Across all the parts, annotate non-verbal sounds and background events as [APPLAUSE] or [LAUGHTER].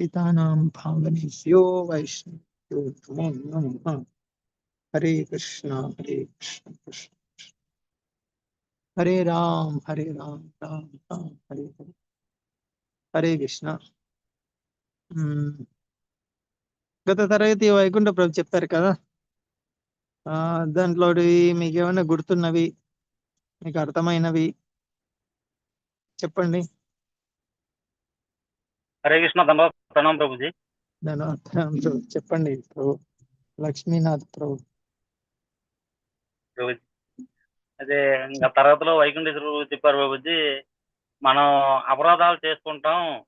పితానాం భావనేభ్యో వైష్ణవ్యో నమో హరే కృష్ణ హరే కృష్ణ కృష్ణ హరే రామ్ హరే రామ్ రామ్ రామ్ హరే హరే హరే కృష్ణ మ్మ్. గత తరగతి వైకుంఠ ప్రభు చెప్తారు కదా? ఆ దాంట్లో మీకు ఏమైనా గుర్తున్నవి? మీకు అర్థమైనవి? చెప్పండి. హరే కృష్ణ ధన్యవాద ప్రణాం ప్రభుజీ. చెప్పండి ప్రభు. లక్ష్మీనాథ్ ప్రభు. ప్రభుజీ అదే ఇంకా తరగతిలో వైకుంఠేశ్వర గురించి చెప్పారు ప్రభుజీ. మనం అపరాధాలు చేసుకుంటాం.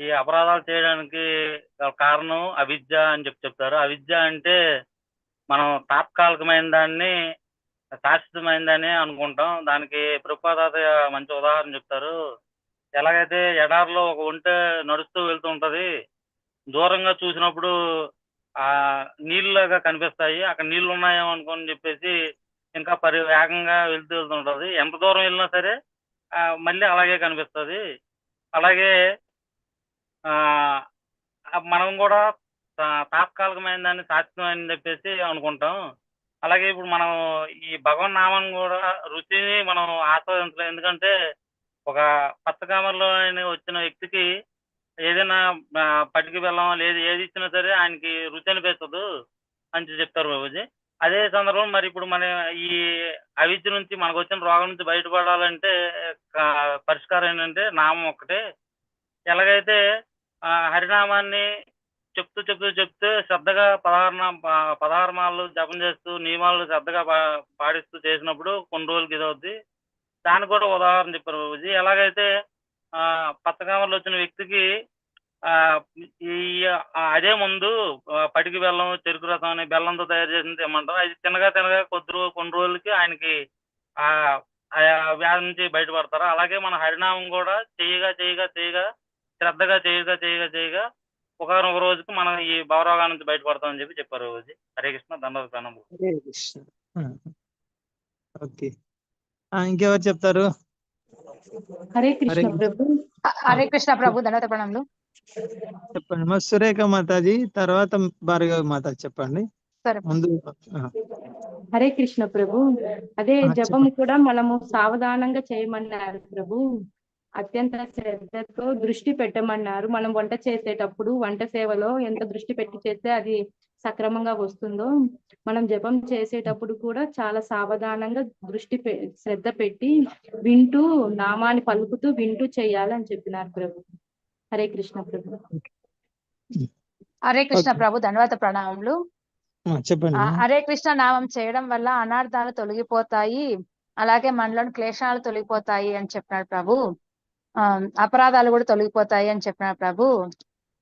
ఈ అపరాధాలు చేయడానికి కారణం అవిద్య అని చెప్పి చెప్తారు. అవిద్య అంటే మనం తాత్కాలికమైన దాన్ని శాశ్వతమైన దాన్ని అనుకుంటాం. దానికి ప్రభుపాదాత మంచి ఉదాహరణ చెప్తారు. ఎలాగైతే ఎడారిలో ఒక ఒంటె నడుస్తూ వెళ్తూ ఉంటది దూరంగా చూసినప్పుడు ఆ నీళ్ళగా కనిపిస్తాయి. అక్కడ నీళ్ళు ఉన్నాయేమో అనుకోని చెప్పేసి ఇంకా పరి వేగంగా వెళ్తూ వెళ్తుంటది ఎంత దూరం వెళ్ళినా సరే మళ్ళీ అలాగే కనిపిస్తుంది. అలాగే ఆ మనం కూడా తాత్కాలికమైన దాన్ని శాశ్వతమైన చెప్పేసి అనుకుంటాం. అలాగే ఇప్పుడు మనం ఈ భగవన్ నామాన్ని కూడా రుచిని మనం ఆస్వాదించలేం. ఎందుకంటే ఒక పచ్చకామర్లో వచ్చిన వ్యక్తికి ఏదైనా పటికి బెల్లం లేదు ఏది ఇచ్చినా సరే ఆయనకి రుచి అనిపిస్తుంది అని చెప్తారు బాబుజీ. అదే సందర్భం మరి ఇప్పుడు మన ఈ అవిద్య నుంచి మనకు వచ్చిన రోగం నుంచి బయటపడాలంటే పరిష్కారం ఏంటంటే నామం ఒక్కటే. ఎలాగైతే ఆ, హరినామాన్ని చెప్తూ చెప్తూ చెప్తూ శ్రద్ధగా పదహారణ నా- జపం చేస్తూ నియమాలు శ్రద్ధగా పాటిస్తూ చేసినప్పుడు కొన్ని రోజులకి ఇది అవుద్ది. దానికి కూడా ఉదాహరణ చెప్పారు బాబుజీ ఎలాగైతే ఆ, పచ్చకామర్లు వచ్చిన వ్యక్తికి ఆ, ఈ అదే ముందు పటికి బెల్లం చెరుకు రసం అనే బెల్లంతో తయారు చేసింది ఏమంటారు అది తినగా తినగా కొద్ది రోజు కొన్ని రోజులకి ఆయనకి ఆ ఆ వ్యాధి నుంచి బయటపడతారు? అలాగే మన హరినామం కూడా చేయగా చేయగా చేయగా శ్రద్ధగా చేయగా చేయగా చేయగా ఒకనొక రోజుకి మనం ఈ భవరోగా నుంచి బయటపడతామని చెప్పి చెప్పారు రోజు హరే కృష్ణ దండవ ఓకే. ఇంకెవరు చెప్తారు? హరే కృష్ణ ప్రభు. హరే కృష్ణ ప్రభు ధన్యవాద ప్రణాములు. చెప్పండి. మా సురేఖ మాతాజీ తర్వాత భార్గవి మాత చెప్పండి. సరే. ముందు హరే కృష్ణ ప్రభు. అదే జపం. కూడా మనము సావధానంగా చేయమన్నారు ప్రభు. అత్యంత శ్రద్ధతో దృష్టి పెట్టమన్నారు. మనం వంట చేసేటప్పుడు వంట సేవలో ఎంత దృష్టి పెట్టి చేస్తే అది సక్రమంగా వస్తుందో మనం జపం చేసేటప్పుడు కూడా చాలా సావధానంగా దృష్టి పె- శ్రద్ధ పెట్టి వింటూ నామాన్ని పలుకుతూ వింటూ చేయాలని చెప్పినారు ప్రభు. హరే కృష్ణ ప్రభు. హరే కృష్ణ. ప్రభు ధన్యవాద ప్రణామములు. చెప్పండి హరే కృష్ణ నామం చేయడం వల్ల అనార్థాలు తొలగిపోతాయి అలాగే మనలోని క్లేశాలు తొలగిపోతాయి అని చెప్పినాడు ప్రభు. ఆ, అపరాధాలు కూడా తొలగిపోతాయి అని చెప్పినాడు ప్రభు.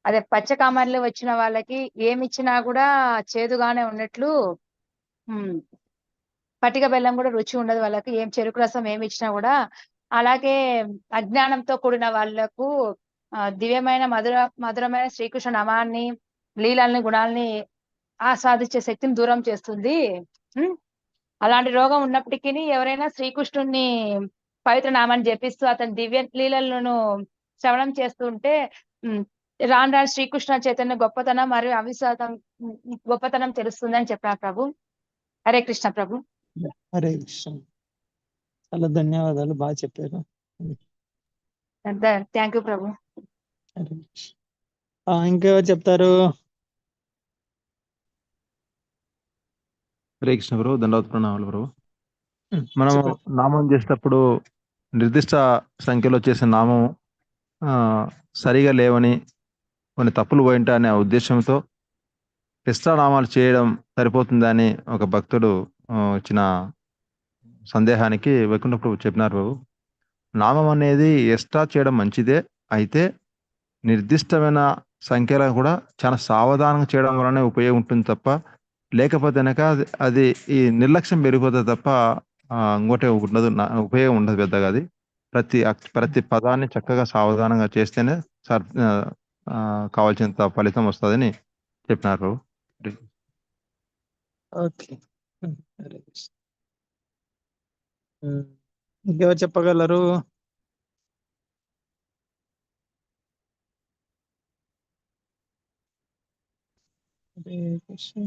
అదే పచ్చకామర్లు వచ్చిన వాళ్ళకి ఏమి ఇచ్చినా కూడా చేదుగానే ఉన్నట్లు ఉమ్, పటిక బెల్లం కూడా రుచి ఉండదు వాళ్ళకి. ఏం చెరుకు రసం ఏమి ఇచ్చినా కూడా అలాగే అజ్ఞానంతో కూడిన వాళ్ళకు దివ్యమైన మధుర మధురమైన శ్రీకృష్ణ నామాన్ని లీలల్ని గుణాలని ఆస్వాదించే శక్తిని దూరం చేస్తుంది. అలాంటి రోగం ఉన్నప్పటికీ ఎవరైనా శ్రీకృష్ణుణ్ణి పవిత్ర నామాన్ని జపిస్తూ అతని దివ్య లీలలను శ్రవణం చేస్తుంటే రాను రాను శ్రీకృష్ణ చైతన్య గొప్పతనం మరియు అవిశ్వాసం గొప్పతనం తెలుస్తుంది అని చెప్పారు ప్రభు. హరే కృష్ణ ప్రభు. హరే కృష్ణ. చాలా ధన్యవాదాలు బాగా చెప్పారు. థ్యాంక్ యూ ప్రభు. ఇంకెవరు చెప్తారు? హరే కృష్ణ బ్రో దండవత్ ప్రణామాలు బ్రో. ఉమ్, మనం. నామం చేసేటప్పుడు నిర్దిష్ట సంఖ్యలో చేసే నామం ఆ, సరిగా లేవని కొన్ని తప్పులు పోయింటా అనే ఉద్దేశంతో ఎక్స్ట్రా నామాలు చేయడం సరిపోతుందని ఒక భక్తుడు ఇచ్చిన సందేహానికి వైకుంఠ చెప్పినారు బాబు నామం అనేది ఎక్స్ట్రా చేయడం మంచిదే. అయితే నిర్దిష్టమైన సంఖ్యలో కూడా చాలా సావధానంగా చేయడం వలనే ఉపయోగం ఉంటుంది తప్ప లేకపోతే కనుక అది ఈ నిర్లక్ష్యం పెరిగిపోతుంది తప్ప ఇంకోటే ఉండదు. నా- ఉపయోగం ఉండదు పెద్దగా అది. ప్రతి ప్రతి పదాన్ని చక్కగా సావధానంగా చేస్తేనే సర్ కావాల్సినంత ఫలితం వస్తుందని చెప్పినారు ప్రభు. ఓకే. ఇంకెవరు చెప్పగలరు? హరే కృష్ణ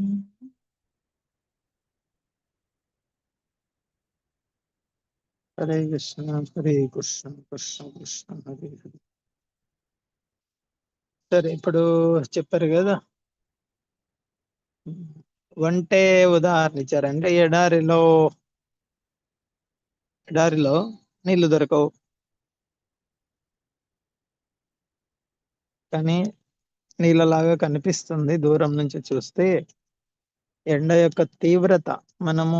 హరే కృష్ణ హరే కృష్ణ కృష్ణ కృష్ణ హరే హరే సరే ఇప్పుడు చెప్పారు కదా. వంటే ఉదాహరణ ఇచ్చారు. అంటే ఎడారిలో ఎడారిలో నీళ్ళు దొరకవు. కానీ నీళ్ళలాగా కనిపిస్తుంది దూరం నుంచి చూస్తే. ఎండ యొక్క తీవ్రత మనము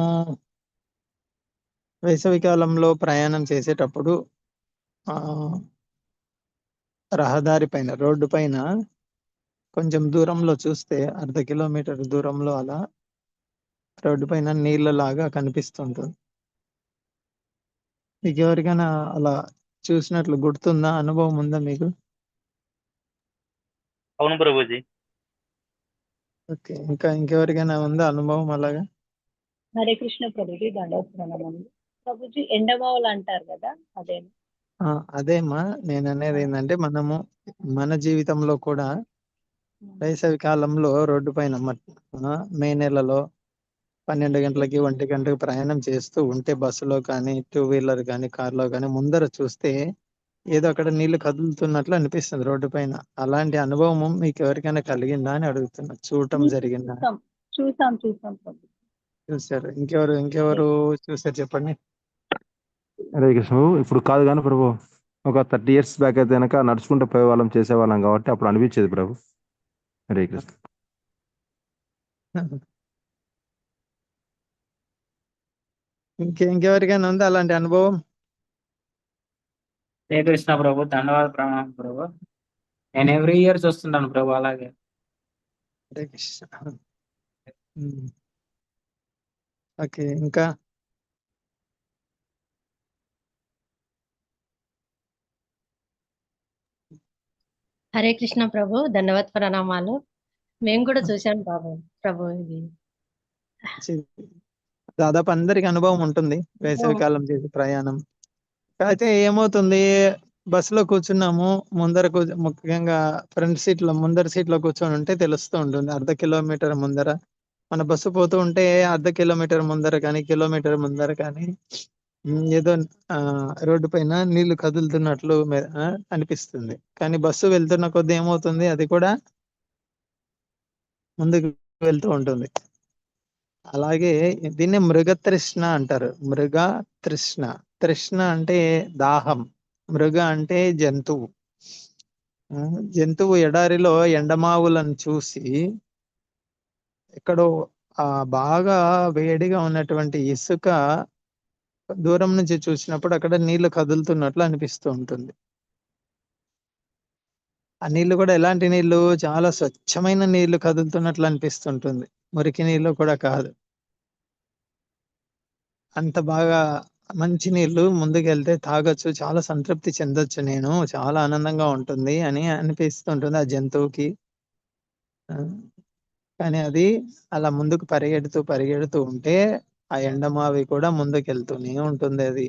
వేసవి కాలంలో ప్రయాణం చేసేటప్పుడు ఆ రహదారి పైన రోడ్డు పైన కొంచెం దూరంలో చూస్తే అర్ధ కిలోమీటర్ దూరంలో అలా రోడ్డు పైన నీళ్ళలాగా కనిపిస్తుంటుంది. మీకు ఎవరికైనా అలా చూసినట్లు గుర్తుందా? అనుభవం ఉందా మీకు? అవును ప్రభుజీ. ఓకే ఇంకా ఇంకెవరికైనా ఉందా అనుభవం అలాగా? హరే కృష్ణ ప్రభుజీ దండోత్సవం ప్రభుజీ ఎండమావులు అంటారు కదా అదే ఆ, అదేమ్మా నేను అనేది ఏంటంటే మనము మన జీవితంలో కూడా వేసవి కాలంలో రోడ్డు పైన మే నెలలో పన్నెండు గంటలకి ఒంటి గంటకి ప్రయాణం చేస్తూ ఉంటే బస్సులో కానీ టూ వీలర్ కానీ కార్లో కానీ ముందర చూస్తే ఏదో అక్కడ నీళ్ళు కదులుతున్నట్లు అనిపిస్తుంది రోడ్డు పైన. అలాంటి అనుభవం మీకు ఎవరికైనా కలిగిందా అని అడుగుతున్నా. చూడటం జరిగిందా? చూసాం చూసాం చూసారు. ఇంకెవరు ఇంకెవరు చూసారు చెప్పండి. కృష్ణ బాబు. ఇప్పుడు కాదు కానీ ప్రభు ఒక థర్టీ ఇయర్స్ బ్యాక్ అయితే కనుక నడుచుకుంటూ పోయే వాళ్ళం చేసేవాళ్ళం కాబట్టి అప్పుడు అనిపించేది ప్రభు. హరే కృష్ణ. ఇంకే ఇంకెవరికైనా ఉందా అలాంటి అనుభవం? హరే కృష్ణ ప్రభు ధన్యవాద ప్రణామం ప్రభు. నేను ఎవ్రీ ఇయర్ చూస్తుంటాను ప్రభు అలాగే. హరే కృష్ణ. ఉమ్. ఓకే ఇంకా? హరే కృష్ణ ప్రభు ధన్యవాద ప్రణామాలు. మేము కూడా చూసాం బాబు ప్రభు ఇది. దాదాపు అందరికి అనుభవం ఉంటుంది వేసవి కాలం చేసే ప్రయాణం. అయితే ఏమవుతుంది బస్సులో కూర్చున్నాము ముందర కూర్చు ముఖ్యంగా ఫ్రంట్ సీట్లో ముందర సీట్లో కూర్చొని ఉంటే తెలుస్తూ ఉంటుంది అర్ధ కిలోమీటర్ ముందర. మన బస్సు పోతూ ఉంటే అర్ధ కిలోమీటర్ ముందర కానీ కిలోమీటర్ ముందర కానీ ఏదో ఆ రోడ్డు పైన నీళ్ళు కదులుతున్నట్లు అనిపిస్తుంది. కానీ బస్సు వెళ్తున్న కొద్దీ ఏమవుతుంది? అది కూడా ముందుకు వెళ్తూ ఉంటుంది. అలాగే దీన్ని మృగతృష్ణ అంటారు. మృగ తృష్ణ తృష్ణ అంటే దాహం. మృగ అంటే జంతువు. జంతువు ఎడారిలో ఎండమావులను చూసి ఎక్కడో ఆ బాగా వేడిగా ఉన్నటువంటి ఇసుక దూరం నుంచి చూసినప్పుడు అక్కడ నీళ్ళు కదులుతున్నట్లు అనిపిస్తూ ఉంటుంది. ఆ నీళ్ళు కూడా ఎలాంటి నీళ్ళు? చాలా స్వచ్ఛమైన నీళ్ళు కదులుతున్నట్లు అనిపిస్తుంటుంది. మురికి నీళ్ళు కూడా కాదు. అంత బాగా మంచి నీళ్ళు ముందుకెళ్తే తాగొచ్చు చాలా సంతృప్తి చెందొచ్చు నేను చాలా ఆనందంగా ఉంటుంది అని అనిపిస్తుంటుంది ఆ జంతువుకి. కానీ అది అలా ముందుకు పరిగెడుతూ పరిగెడుతూ ఉంటే ఆ ఎండమావి కూడా ముందుకెళ్తూనే ఉంటుంది అది.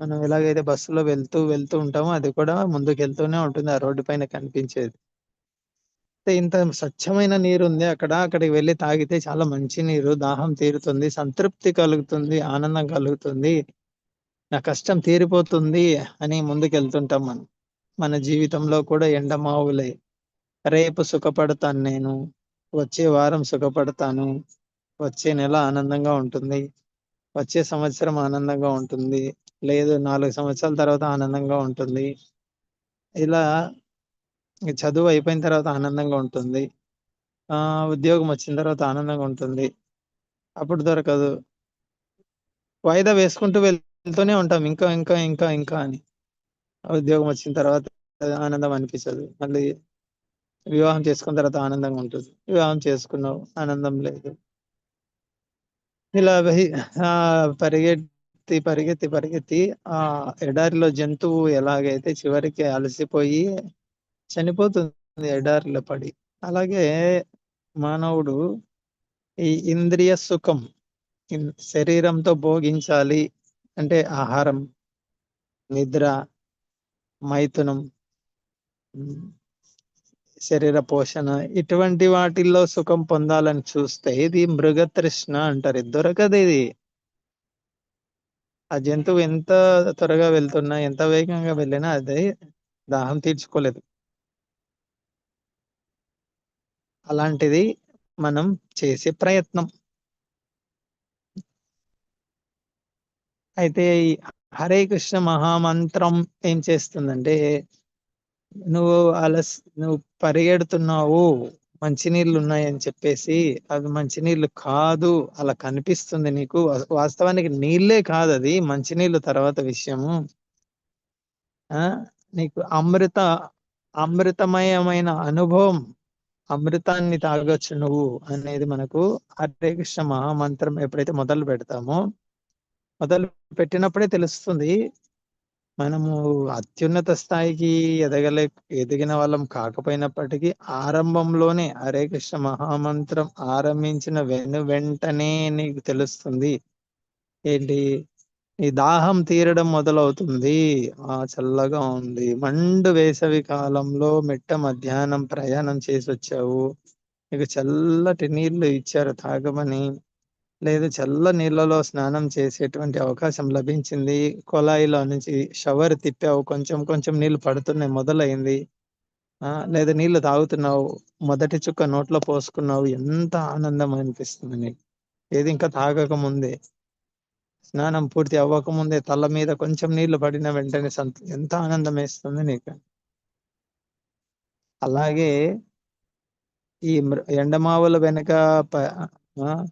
మనం ఎలాగైతే బస్సులో వెళ్తూ వెళ్తూ ఉంటామో అది కూడా ముందుకెళ్తూనే ఉంటుంది. ఆ రోడ్డు పైన కనిపించేది. అయితే ఇంత స్వచ్ఛమైన నీరు ఉంది అక్కడ అక్కడికి వెళ్ళి తాగితే చాలా మంచి నీరు. దాహం తీరుతుంది. సంతృప్తి కలుగుతుంది. ఆనందం కలుగుతుంది. నా కష్టం తీరిపోతుంది అని ముందుకెళ్తుంటాం మనం. మన జీవితంలో కూడా ఎండమావులే. రేపు సుఖపడతాను నేను. వచ్చే వారం సుఖపడతాను. వచ్చే నెల ఆనందంగా ఉంటుంది. వచ్చే సంవత్సరం ఆనందంగా ఉంటుంది. లేదు నాలుగు సంవత్సరాల తర్వాత ఆనందంగా ఉంటుంది. ఇలా చదువు అయిపోయిన తర్వాత ఆనందంగా ఉంటుంది. ఆ ఉద్యోగం వచ్చిన తర్వాత ఆనందంగా ఉంటుంది. అప్పుడు దొరకదు. వాయిదా వేసుకుంటూ వెళ్తూనే ఉంటాం. ఇంకా ఇంకా ఇంకా ఇంకా అని. ఉద్యోగం వచ్చిన తర్వాత ఆనందం అనిపించదు. మళ్ళీ వివాహం చేసుకున్న తర్వాత ఆనందంగా ఉంటుంది. వివాహం చేసుకున్నావు ఆనందం లేదు. ఇలా ఆ పరిగెత్తి పరిగెత్తి పరిగెత్తి ఆ ఎడారిలో జంతువు ఎలాగైతే చివరికి అలసిపోయి చనిపోతుంది ఎడారిలో పడి. అలాగే మానవుడు ఈ ఇంద్రియ సుఖం శరీరంతో భోగించాలి అంటే ఆహారం నిద్ర మైథునం శరీర పోషణ ఇటువంటి వాటిల్లో సుఖం పొందాలని చూస్తే ఇది మృగతృష్ణ అంటారు. ఇది దొరకదు ఇది. ఆ జంతువు ఎంత త్వరగా వెళ్తున్నా ఎంత వేగంగా వెళ్ళినా అదే దాహం తీర్చుకోలేదు. అలాంటిది మనం చేసే ప్రయత్నం. అయితే ఈ హరే కృష్ణ మహామంత్రం ఏం చేస్తుందంటే నువ్వు అలస్ నువ్వు పరిగెడుతున్నావు మంచినీళ్ళు ఉన్నాయని చెప్పేసి అవి మంచినీళ్ళు కాదు అలా కనిపిస్తుంది నీకు. వాస్తవానికి నీళ్ళే కాదు అది మంచినీళ్ళు తర్వాత విషయము. ఆ నీకు అమృత అమృతమయమైన అనుభవం అమృతాన్ని తాగొచ్చు నువ్వు అనేది మనకు హరే కృష్ణ మహామంత్రం ఎప్పుడైతే మొదలు పెడతామో మొదలు పెట్టినప్పుడే తెలుస్తుంది. మనము అత్యున్నత స్థాయికి ఎదగలే ఎదిగిన వాళ్ళం కాకపోయినప్పటికీ ఆరంభంలోనే హరే కృష్ణ మహామంత్రం ఆరంభించిన వెను వెంటనే నీకు తెలుస్తుంది. ఏంటి? ఈ దాహం తీరడం మొదలవుతుంది. ఆ చల్లగా ఉంది. మండు వేసవి కాలంలో మెట్ట మధ్యాహ్నం ప్రయాణం చేసి వచ్చావు నీకు చల్లటి నీళ్ళు ఇచ్చారు తాగమని. లేదు చల్ల నీళ్ళలో స్నానం చేసేటువంటి అవకాశం లభించింది. కొలాయిలో నుంచి షవర్ తిప్పావు కొంచెం కొంచెం నీళ్ళు పడుతున్నాయి మొదలైంది. ఆ లేదా నీళ్ళు తాగుతున్నావు మొదటి చుక్క నోట్లో పోసుకున్నావు ఎంత ఆనందం అనిపిస్తుంది నీకు. ఏది ఇంకా తాగక ముందే. స్నానం పూర్తి అవ్వక ముందే తల మీద కొంచెం నీళ్ళు పడిన వెంటనే సంత ఎంత ఆనందం వేస్తుంది నీకు. అలాగే ఈ మృ- ఎండమావుల వెనక ఆ,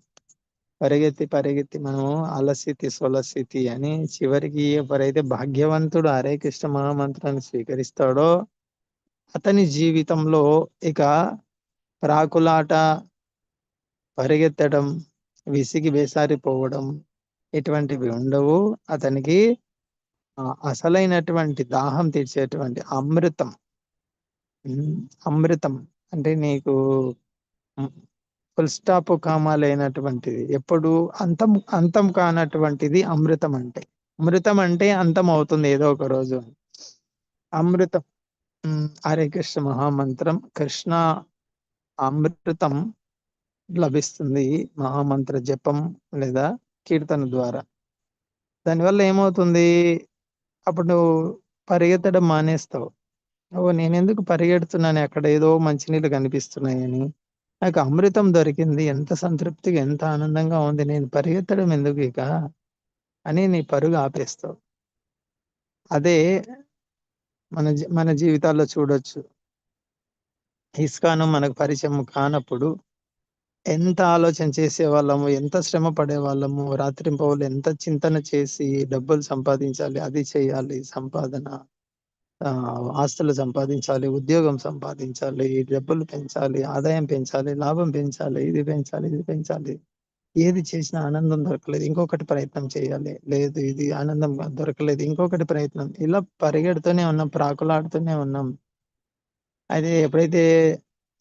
పరిగెత్తి పరిగెత్తి మనము అలసితి సొలసితి అని చివరికి ఎవరైతే భాగ్యవంతుడు హరే కృష్ణ మహామంత్రాన్ని స్వీకరిస్తాడో అతని జీవితంలో ఇక ప్రాకులాట పరిగెత్తడం విసిగి వేసారిపోవడం ఇటువంటివి ఉండవు. అతనికి అసలైనటువంటి దాహం తీర్చేటువంటి అమృతం. అమృతం. అంటే నీకు ఫుల్ స్టాప్ కామా లేనటువంటిది ఎప్పుడు అంతం అంతం కానటువంటిది అమృతం అంటే. అమృతం అంటే అంతం అవుతుంది ఏదో ఒక రోజు అమృతం హరే కృష్ణ మహామంత్రం కృష్ణ అమృతం లభిస్తుంది మహామంత్ర జపం లేదా కీర్తన ద్వారా. దానివల్ల ఏమవుతుంది? అప్పుడు పరిగెత్తడం మానేస్తావు. ఓ నేను ఎందుకు పరిగెడుతున్నాను? అక్కడ ఏదో మంచినీళ్ళు కనిపిస్తున్నాయని. నాకు అమృతం దొరికింది. ఎంత సంతృప్తిగా ఎంత ఆనందంగా ఉంది. నేను పరిగెత్తడం ఎందుకు ఇక? అని నీ పరుగు ఆపేస్తావు. అదే మన జీ- మన జీవితాల్లో చూడొచ్చు. ఇస్కాను మనకు పరిచయం కానప్పుడు ఎంత ఆలోచన చేసే వాళ్ళము ఎంత శ్రమ పడే వాళ్ళము రాత్రింపవులు ఎంత చింతన చేసి డబ్బులు సంపాదించాలి అది చేయాలి సంపాదన. ఆస్తులు సంపాదించాలి ఉద్యోగం సంపాదించాలి డబ్బులు పెంచాలి ఆదాయం పెంచాలి లాభం పెంచాలి ఇది పెంచాలి ఇది పెంచాలి. ఏది చేసినా ఆనందం దొరకలేదు. ఇంకొకటి ప్రయత్నం చేయాలి. లేదు ఇది ఆనందం దొరకలేదు. ఇంకొకటి ప్రయత్నం. ఇలా పరిగెడుతూనే ఉన్నాం ప్రాకులాడుతూనే ఉన్నాం. అయితే ఎప్పుడైతే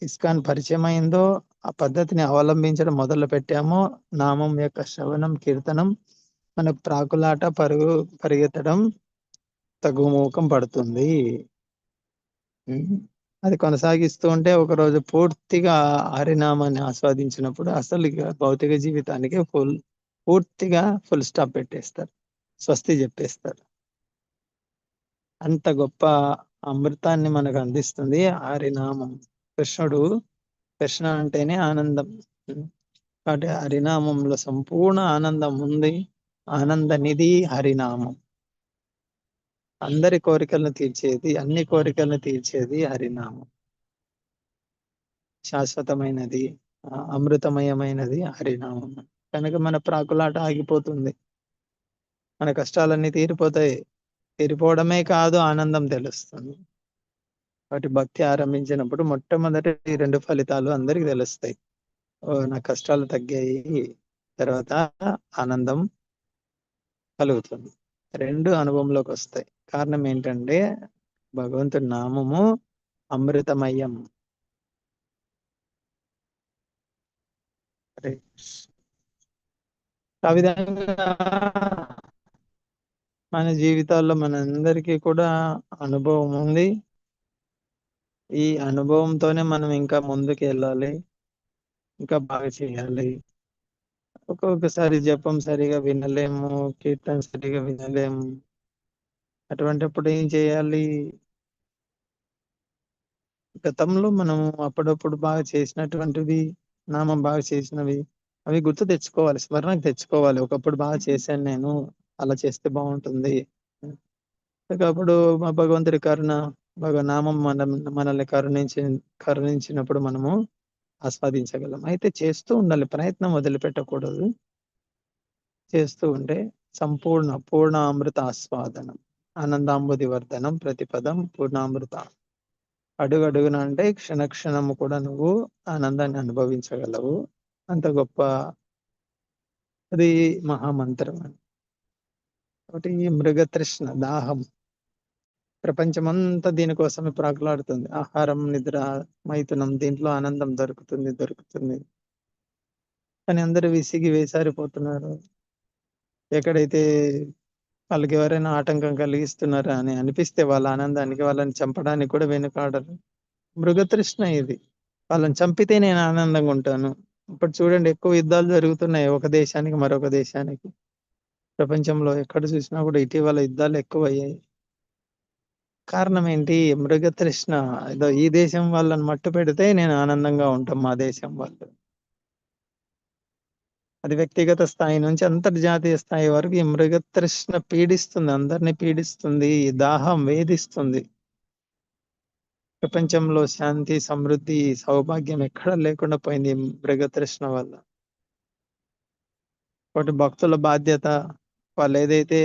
ఇస్కాన్ పరిచయం అయిందో ఆ పద్ధతిని అవలంబించడం మొదలు పెట్టామో నామం యొక్క శ్రవణం కీర్తనం మన ప్రాకులాట పరుగు పరిగెత్తడం తగ్గుముఖం పడుతుంది. అది కొనసాగిస్తూ ఉంటే ఒక రోజు పూర్తిగా హరినామాన్ని ఆస్వాదించినప్పుడు అసలు ఇక భౌతిక జీవితానికి ఫుల్ పూర్తిగా ఫుల్ స్టాప్ పెట్టేస్తారు. స్వస్తి చెప్పేస్తారు. అంత గొప్ప అమృతాన్ని మనకు అందిస్తుంది హరినామం. కృష్ణుడు కృష్ణ అంటేనే ఆనందం. కాబట్టి హరినామంలో సంపూర్ణ ఆనందం ఉంది. ఆనంద నిధి హరినామం. అందరి కోరికలను తీర్చేది అన్ని కోరికలను తీర్చేది హరినామం. శాశ్వతమైనది అమృతమయమైనది హరినామం. కనుక మన ప్రాకులాట ఆగిపోతుంది. మన కష్టాలన్నీ తీరిపోతాయి. తీరిపోవడమే కాదు ఆనందం తెలుస్తుంది. కాబట్టి భక్తి ఆరంభించినప్పుడు మొట్టమొదటి రెండు ఫలితాలు అందరికి తెలుస్తాయి. ఓ నా కష్టాలు తగ్గాయి తర్వాత ఆనందం కలుగుతుంది. రెండు అనుభవంలోకి వస్తాయి. కారణం ఏంటంటే భగవంతుడి నామము అమృతమయం. ఆ విధంగా మన జీవితాల్లో మనందరికీ కూడా అనుభవం ఉంది. ఈ అనుభవంతోనే మనం ఇంకా ముందుకు వెళ్ళాలి ఇంకా బాగా చేయాలి. ఒక్కొక్కసారి జపం సరిగా వినలేము కీర్తన సరిగా వినలేము. అటువంటిప్పుడు ఏం చేయాలి? గతంలో మనం అప్పుడప్పుడు బాగా చేసినటువంటివి నామం బాగా చేసినవి అవి గుర్తు తెచ్చుకోవాలి స్మరణకు తెచ్చుకోవాలి. ఒకప్పుడు బాగా చేశాను నేను అలా చేస్తే బాగుంటుంది. అప్పుడు మా భగవంతుడి కరుణ భగవ నామం మన మనల్ని కరుణించి కరుణించినప్పుడు మనము ఆస్వాదించగలం. అయితే చేస్తూ ఉండాలి ప్రయత్నం వదిలిపెట్టకూడదు. చేస్తూ ఉంటే సంపూర్ణ పూర్ణ అమృత ఆస్వాదనం. ఆనందాంబుది వర్ధనం ప్రతిపదం పూర్ణామృత. అడుగు అడుగున అంటే క్షణ క్షణము కూడా నువ్వు ఆనందాన్ని అనుభవించగలవు. అంత గొప్ప అది మహామంత్రం అని ఒకటి మృగతృష్ణ దాహం. ప్రపంచమంతా దీనికోసమే ప్రాకులాడుతుంది. ఆహారం నిద్ర మైథునం దీంట్లో ఆనందం దొరుకుతుంది దొరుకుతుంది. కానీ అందరూ విసిగి వేసారిపోతున్నారు. ఎక్కడైతే వాళ్ళకి ఎవరైనా ఆటంకం కలిగిస్తున్నారా అని అనిపిస్తే వాళ్ళ ఆనందానికి వాళ్ళని చంపడానికి కూడా వెనుకాడరు. మృగతృష్ణ ఇది. వాళ్ళని చంపితే నేను ఆనందంగా ఉంటాను. ఇప్పుడు చూడండి ఎక్కువ యుద్ధాలు జరుగుతున్నాయి ఒక దేశానికి మరొక దేశానికి. ప్రపంచంలో ఎక్కడ చూసినా కూడా ఇటీవల యుద్ధాలు ఎక్కువ అయ్యాయి కారణం ఏంటి? మృగతృష్ణ. ఏదో ఈ దేశం వాళ్ళని మట్టు పెడితే నేను ఆనందంగా ఉంటాం మా దేశం వాళ్ళు. అది వ్యక్తిగత స్థాయి నుంచి అంతర్జాతీయ స్థాయి వరకు ఈ మృగతృష్ణ పీడిస్తుంది అందరిని పీడిస్తుంది ఈ దాహం వేధిస్తుంది. ప్రపంచంలో శాంతి సమృద్ధి సౌభాగ్యం ఎక్కడ లేకుండా పోయింది ఈ మృగతృష్ణ వల్ల. ఒకటి భక్తుల బాధ్యత వాళ్ళు ఏదైతే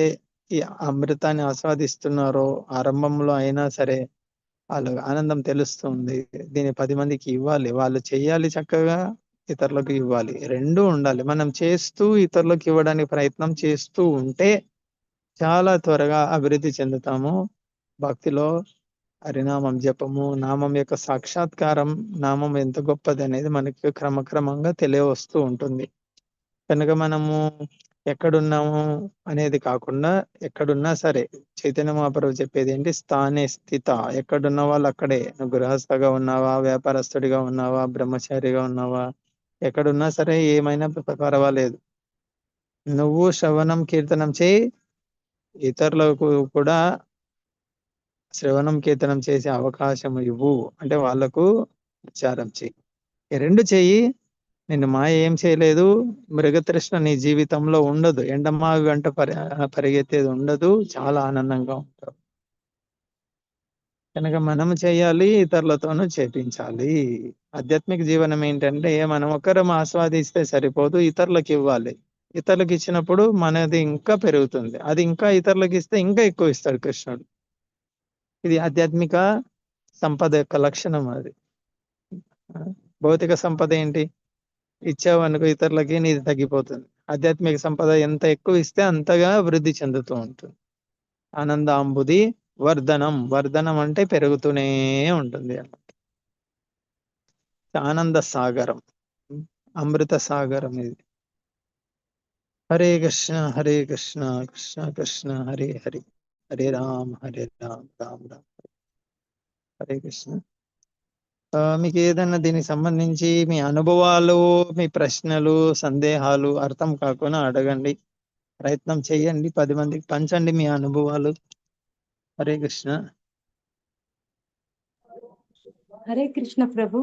ఈ అమృతాన్ని ఆస్వాదిస్తున్నారో ఆరంభంలో అయినా సరే వాళ్ళ ఆనందం తెలుస్తుంది. దీన్ని పది మందికి ఇవ్వాలి. వాళ్ళు చేయాలి చక్కగా ఇతరులకు ఇవ్వాలి. రెండు ఉండాలి. మనం చేస్తూ ఇతరులకు ఇవ్వడానికి ప్రయత్నం చేస్తూ ఉంటే చాలా త్వరగా అభివృద్ధి చెందుతాము. భక్తిలో హరినామం జపము నామం యొక్క సాక్షాత్కారం నామం ఎంత గొప్పది అనేది మనకి క్రమక్రమంగా తెలియవస్తూ ఉంటుంది. కనుక మనము ఎక్కడున్నాము అనేది కాకుండా ఎక్కడున్నా సరే చైతన్య మహాప్రభు చెప్పేది ఏంటి? స్థానే స్థిత. ఎక్కడున్న వాళ్ళు అక్కడే. నువ్వు గృహస్థగా ఉన్నావా? వ్యాపారస్తుడిగా ఉన్నావా? బ్రహ్మచారిగా ఉన్నావా? ఎక్కడున్నా సరే ఏమైనా పర్వాలేదు. నువ్వు శ్రవణం కీర్తనం చేయి. ఇతరులకు కూడా శ్రవణం కీర్తనం చేసే అవకాశం ఇవ్వు అంటే వాళ్ళకు ప్రచారం చెయ్యి ఈ రెండు చెయ్యి నిన్ను మాయ ఏం చేయలేదు. మృగతృష్ణ నీ జీవితంలో ఉండదు. ఎండమావి వెంట పరి పరిగెత్తేది ఉండదు. చాలా ఆనందంగా ఉంటావు. కనుక మనం చేయాలి ఇతరులతోనూ చేపించాలి. ఆధ్యాత్మిక జీవనం ఏంటంటే మనం ఒకరం ఆస్వాదిస్తే సరిపోదు ఇతరులకు ఇవ్వాలి. ఇతరులకు ఇచ్చినప్పుడు మనది ఇంకా పెరుగుతుంది. అది ఇంకా ఇతరులకు ఇస్తే ఇంకా ఎక్కువ ఇస్తాడు కృష్ణుడు. ఇది ఆధ్యాత్మిక సంపద యొక్క లక్షణం అది. భౌతిక సంపద ఏంటి? ఇచ్చావనుకో ఇతరులకి నీది తగ్గిపోతుంది. ఆధ్యాత్మిక సంపద ఎంత ఎక్కువ ఇస్తే అంతగా వృద్ధి చెందుతూ ఉంటుంది. ఆనందాంబుది వర్ధనం. వర్ధనం అంటే పెరుగుతూనే ఉంటుంది అన్నమాట. ఆనంద సాగరం. అమృత సాగరం ఇది. హరే కృష్ణ హరే కృష్ణ కృష్ణ కృష్ణ హరే హరి. హరే రామ్ హరే రామ్ రామ్ రామ్. హరే కృష్ణ. మీకు ఏదైనా దీనికి సంబంధించి మీ అనుభవాలు మీ ప్రశ్నలు సందేహాలు అర్థం కాకుండా అడగండి. ప్రయత్నం చేయండి. పది మందికి పంచండి మీ అనుభవాలు. హరే కృష్ణ. హరే కృష్ణ ప్రభు.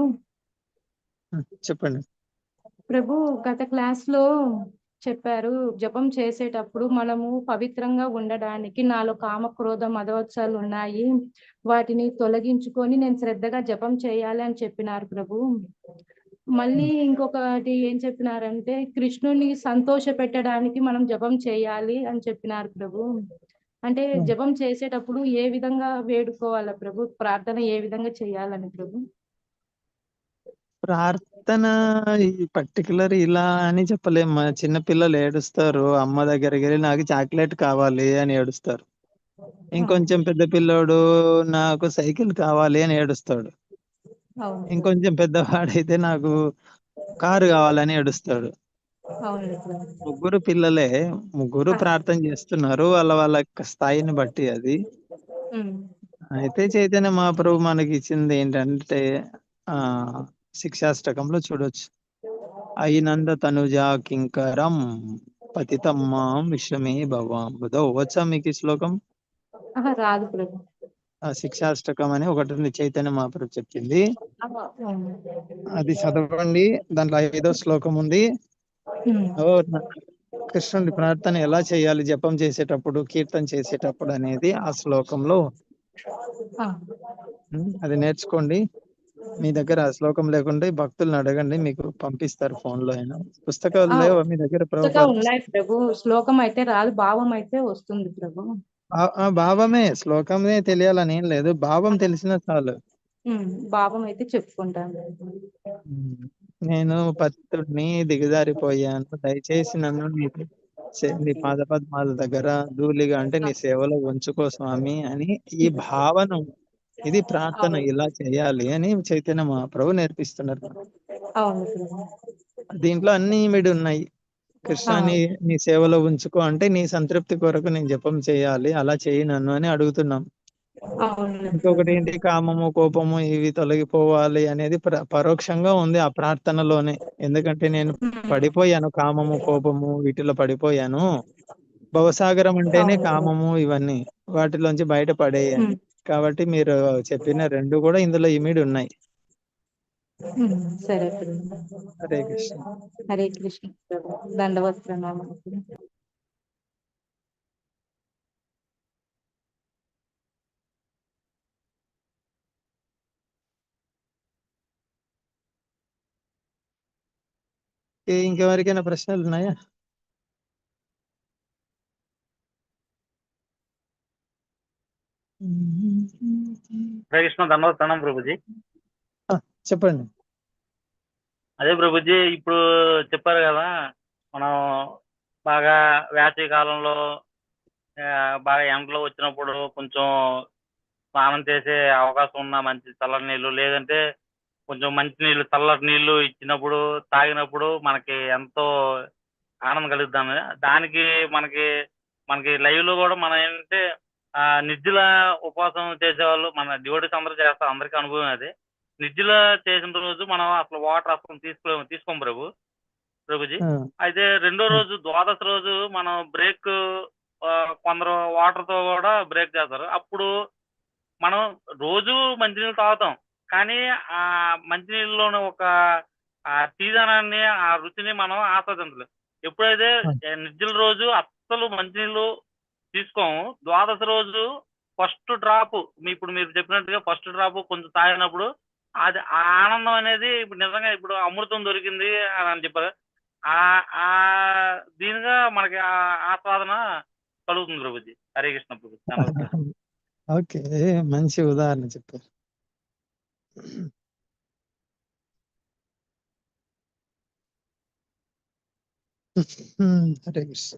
చెప్పండి. ప్రభు గత క్లాస్లో చెప్పారు జపం చేసేటప్పుడు మనము పవిత్రంగా ఉండడానికి నాలో కామ క్రోధ మదవత్సాలు ఉన్నాయి. వాటిని తొలగించుకొని నేను శ్రద్ధగా జపం చేయాలి అని చెప్పినారు ప్రభు. మళ్ళీ ఇంకొకటి ఏం చెప్పినారంటే కృష్ణుని సంతోష పెట్టడానికి మనం జపం చేయాలి అని చెప్పినారు ప్రభు. అంటే జపం చేసేటప్పుడు ఏ విధంగా వేడుకోవాలా ప్రభు? ప్రార్థన ఏ విధంగా చేయాలని ప్రభు? ప్రార్థన పర్టికులర్ ఇలా అని చెప్పలేము మన చిన్న పిల్లలు ఏడుస్తారు. అమ్మ దగ్గరికి వెళ్ళి నాకు చాక్లెట్ కావాలి అని ఏడుస్తారు. ఇంకొంచెం పెద్ద పిల్లోడు నాకు సైకిల్ కావాలి అని ఏడుస్తాడు. ఇంకొంచెం పెద్దవాడైతే నాకు కారు కావాలని ఏడుస్తాడు. ముగ్గురు పిల్లలే ముగ్గురు ప్రార్థన చేస్తున్నారు వాళ్ళ వాళ్ళ యొక్క స్థాయిని బట్టి అది. అయితే చైతన్య మహాప్రభు మనకి ఇచ్చింది ఏంటంటే ఆ శిక్షాష్టకంలో చూడొచ్చు. అయినంద తనుజా కింకరం పతితమ్మాం విశ్వమే భవాం. బుధో వచ్చా మీకు ఈ శ్లోకం? రాదు ప్రభు. శిక్షాష్టకం అని ఒకటి ఉంది చైతన్య మహాప్రభు చెప్పింది. అది చదవండి దాంట్లో ఐదో శ్లోకం ఉంది. కృష్ణుడి ప్రార్థన ఎలా చేయాలి? జపం చేసేటప్పుడు కీర్తన చేసేటప్పుడు అనేది ఆ శ్లోకంలో అది నేర్చుకోండి. మీ దగ్గర ఆ శ్లోకం లేకుంటే భక్తులను అడగండి మీకు పంపిస్తారు ఫోన్లో అయినా. పుస్తకాలు లేవా మీ దగ్గర ప్రభు? శ్లోకం అయితే రాదు భావం అయితే వస్తుంది ప్రభు. భావమే శ్లోకమే తెలియాలని ఏం లేదు. భావం తెలిసిన చాలు. భావం అయితే చెప్పుకుంటాను. నేను పత్తుడిని దిగజారిపోయాను. దయచేసి నన్ను నీ పాద పద్మాల దగ్గర ధూళిగా అంటే నీ సేవలో ఉంచుకో స్వామి అని ఈ భావన ఇది ప్రార్థన ఇలా చేయాలి అని చైతన్య మహాప్రభు నేర్పిస్తున్నారు. దీంట్లో అన్ని ఇమిడి ఉన్నాయి. కృష్ణ నీ నీ సేవలో ఉంచుకో అంటే నీ సంతృప్తి కొరకు నేను జపం చేయాలి అలా చేయి నన్ను అని అడుగుతున్నాం. ఇంకొకటి ఏంటి? కామము కోపము ఇవి తొలగిపోవాలి అనేది ప్ర- పరోక్షంగా ఉంది ఆ ప్రార్థనలోనే. ఎందుకంటే నేను పడిపోయాను కామము కోపము వీటిలో పడిపోయాను. భవసాగరం అంటేనే. కామము ఇవన్నీ వాటిలోంచి బయట పడేయాలి. కాబట్టి మీరు చెప్పిన రెండు కూడా ఇందులో ఇమిడి ఉన్నాయి. సరే హరే కృష్ణ. హరే కృష్ణ. ప్రభు ఇంకెవరికైనా ప్రశ్నలు ఉన్నాయా? హరే కృష్ణ ధన్యవాద ప్రణాం ప్రభుజీ చెప్పండి. అదే ప్రభుజీ ఇప్పుడు చెప్పారు కదా మనం బాగా వేసవి కాలంలో బాగా ఎండలో వచ్చినప్పుడు కొంచెం స్నానం చేసే అవకాశం ఉన్న మంచి చల్లటి నీళ్ళు లేదంటే కొంచెం మంచి నీళ్ళు చల్లటి నీళ్ళు ఇచ్చినప్పుడు తాగినప్పుడు మనకి ఎంతో ఆనందం కలుగుతాను దానికి మనకి మనకి లైవ్లో కూడా మనం ఏంటంటే ఆ నిర్జల ఉపవాసం చేసేవాళ్ళు మన డివోటీస్ అందరూ చేస్తారు. అందరికీ అనుభవం అది. నిర్జల చేసిన రోజు మనం అసలు వాటర్ అసలు తీసుకో తీసుకోం ప్రభు. ప్రభుజీ. అయితే రెండో రోజు ద్వాదశ రోజు మనం బ్రేక్ కొందరు వాటర్తో కూడా బ్రేక్ చేస్తారు. అప్పుడు మనం రోజు మంచినీళ్ళు తాగుతాం. కానీ ఆ మంచినీళ్ళలోని ఒక ఆ తీదనాన్ని ఆ రుచిని మనం ఆస్వాదించలేం ఎప్పుడైతే నిర్జల రోజు అస్సలు మంచినీళ్ళు తీసుకోము ద్వాదశ రోజు ఫస్ట్ డ్రాప్ మీ ఇప్పుడు మీరు చెప్పినట్టుగా ఫస్ట్ డ్రాప్ కొంచెం తాగినప్పుడు అది ఆ ఆనందం అనేది ఇప్పుడు నిజంగా ఇప్పుడు అమృతం దొరికింది అని అని చెప్పారు. ఆ ఆ దీనిగా మనకి ఆ ఆస్వాదన కలుగుతుంది ప్రభుజీ. హరే కృష్ణ ప్రభు ధన్యవాదాలు. [LAUGHS] ఓకే మంచి ఉదాహరణ చెప్పారు. హరే కృష్ణ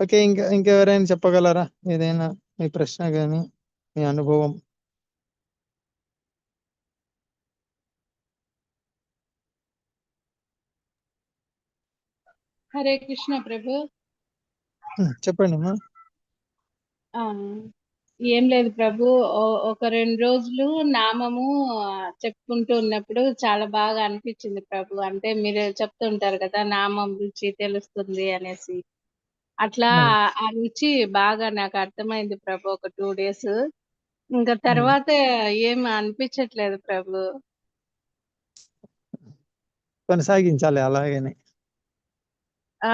ఓకే ఇంకా ఇంకెవరైనా చెప్పగలరా? ఏదైనా మీ ప్రశ్న కానీ మీ అనుభవం. హరే కృష్ణ ప్రభు. చెప్పండి అమ్మా ఏం లేదు ప్రభు. ఒక రెండు రోజులు నామము చెప్పుకుంటూ ఉన్నప్పుడు చాలా బాగా అనిపించింది ప్రభు. అంటే మీరు చెప్తుంటారు కదా నామం రుచి తెలుస్తుంది అనేసి. అట్లా. ఆ- ఆ రుచి బాగా నాకు అర్థమైంది ప్రభు ఒక టూ డేస్. ఇంకా తర్వాత ఏం అనిపించట్లేదు ప్రభు. కొనసాగించాలి అలాగనే. ఆ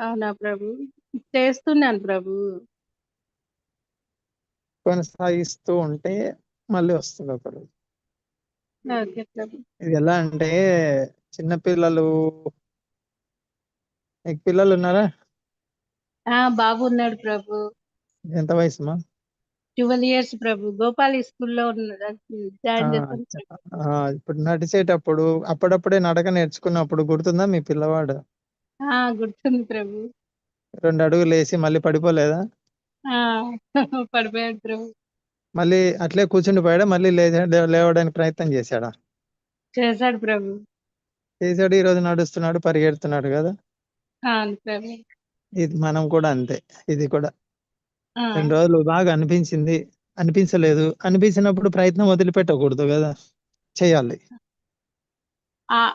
అవునా ప్రభు? చేస్తున్నాను ప్రభు. కొనసాగిస్తూ ఉంటే మళ్ళీ వస్తుంది ఒక రోజు. ఓకే ప్రభు ఇది ఎలా అంటే చిన్న పిల్లలు పిల్లలు ఉన్నారా? ఆ బాబు ఉన్నాడు ప్రభు. ఎంత వయసుమా? ట్వెల్వ్ ఇయర్స్ ప్రభు. గోపాల్ స్కూల్లో ఇప్పుడు నడిచేటప్పుడు అప్పుడప్పుడే నడక నేర్చుకున్నప్పుడు గుర్తుందా మీ పిల్లవాడు? గుర్తుంది ప్రభు. రెండు అడుగులు వేసి మళ్ళీ పడిపోలేదా? పడిపోయాడు ప్రభు మళ్ళీ అట్లే కూర్చుండిపోయాడా మళ్ళీ లేవడానికి ప్రయత్నం చేశాడా? చేశాడు ప్రభు. చేశాడు ఈ రోజు నడుస్తున్నాడు పరిగెడుతున్నాడు కదా? ఇది మనం కూడా అంతే ఇది కూడా. రెండు రోజులు బాగా అనిపించింది అనిపించలేదు. అనిపించినప్పుడు ప్రయత్నం వదిలిపెట్టకూడదు కదా? చేయాలి.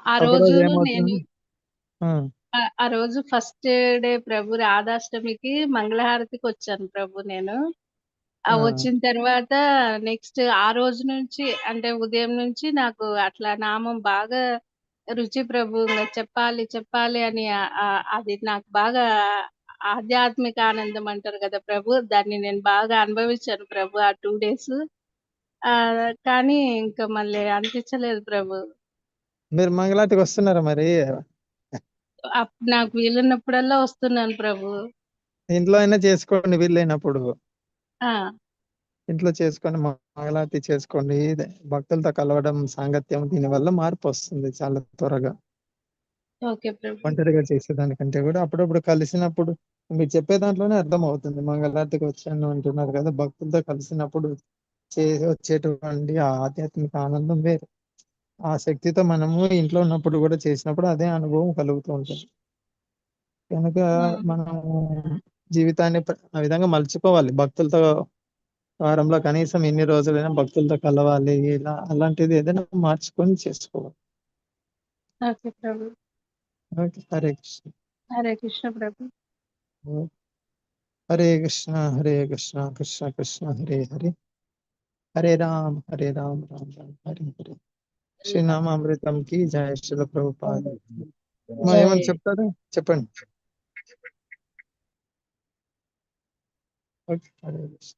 ఆ రోజు నేను ఆ, రోజు ఫస్ట్ డే ప్రభు రాధాష్టమికి మంగళహారతికి వచ్చాను ప్రభు నేను. ఆ ఆ. వచ్చిన తర్వాత నెక్స్ట్ ఆ రోజు నుంచి అంటే ఉదయం నుంచి నాకు అట్లా నామం బాగా రుచి ప్రభు ఇంకా చెప్పాలి చెప్పాలి అని ఆ- ఆ- అది నాకు బాగా ఆధ్యాత్మిక ఆనందం అంటారు కదా ప్రభు దాన్ని నేను బాగా అనుభవించాను ప్రభు ఆ టూ డేస్. ఆ కానీ ఇంకా మళ్ళీ అనిపించలేదు ప్రభు. మీరు మంగళాతికి వస్తున్నారా మరి? నాకు వీలున్నప్పుడల్లా వస్తున్నాను ప్రభు. ఇంట్లో అయినా చేసుకోండి వీలైనప్పుడు. ఇంట్లో చేసుకొని మంగళారతి చేసుకోండి. భక్తులతో కలవడం సాంగత్యం దీని వల్ల మార్పు వస్తుంది చాలా త్వరగా. ఒంటరిగా చేసేదానికంటే కూడా అప్పుడప్పుడు కలిసినప్పుడు మీరు చెప్పే దాంట్లోనే అర్థం అవుతుంది మంగళారతికి వచ్చాను అంటున్నారు కదా భక్తులతో కలిసినప్పుడు చే వచ్చేటువంటి ఆ ఆధ్యాత్మిక ఆనందం వేరు. ఆ శక్తితో మనము ఇంట్లో ఉన్నప్పుడు కూడా చేసినప్పుడు అదే అనుభవం కలుగుతూ ఉంటుంది. కనుక. మనము జీవితాన్ని ఆ విధంగా మలుచుకోవాలి. భక్తులతో వారంలో కనీసం ఎన్ని రోజులైనా భక్తులతో కలవాలి ఇలా అలాంటిది ఏదైనా మార్చుకొని చేసుకోవాలి. ఓకే ప్రభు. ఓకే. హరే కృష్ణ. హరే కృష్ణ ప్రభు. హరే కృష్ణ హరే కృష్ణ కృష్ణ కృష్ణ హరే హరే. హరే రామ్ హరే రామ్ రామ్ రామ్ హరే హరే. శ్రీనామామృతం కి జయ శ్రీల ప్రభుపాద. మా ఏమని చెప్తారా? చెప్పండి. ఓకే హరే కృష్ణ